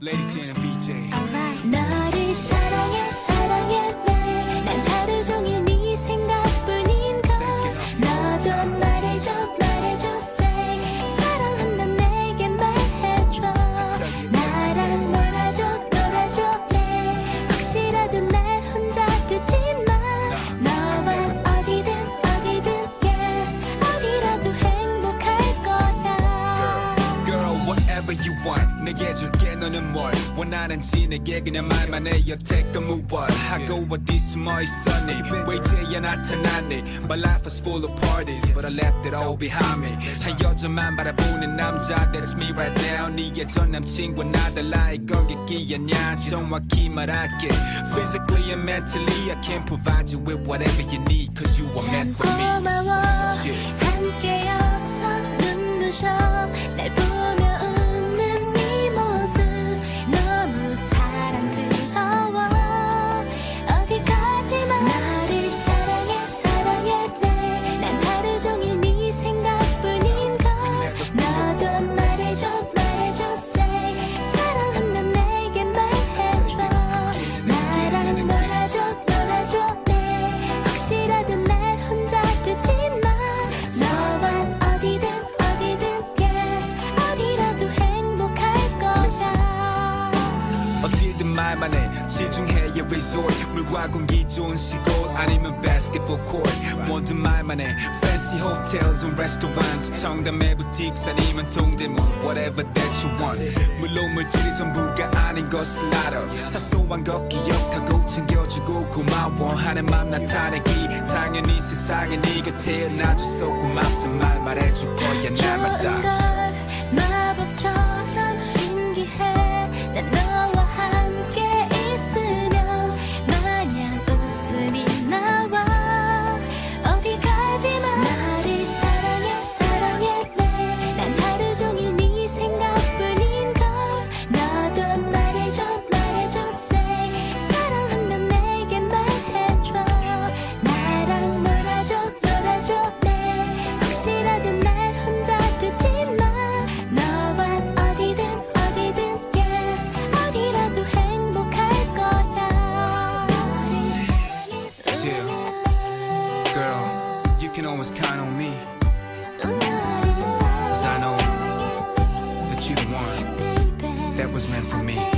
Lady J and VJ. 너를 want. 내게 줄게 너는 뭘 원하는지 내게 그냥 말만 해. You take a move on. 하고 어디 숨어 있었니? 왜 이제야 나타났니? My life was full of parties, but I left it all behind me. 한 여자만 바라보는 남자, that's me right now. 네의 전 남친과 나 달라 이건 객기였냐? 정확히 말할게. Physically and mentally, I can provide you with whatever you need, cause you were meant for me. 고마워 함께여 말만 해. 지중해의 resort. 물과 공기 좋은 시골 아니면 basketball court. 뭐든 말만 해. Fancy hotels and restaurants. 청담의 butiques 아니면 동대문. Whatever that you want. 물론 물질이 전부가 아닌 것을 알아 사소한 것 기억하고 챙겨주고 고마워. 하는 맘 나타내기. 당연히 세상에 네가 태어나줘서 고맙단 말 말해줄 거야 날마다 always count on me Cause I know that you the one that was meant for me.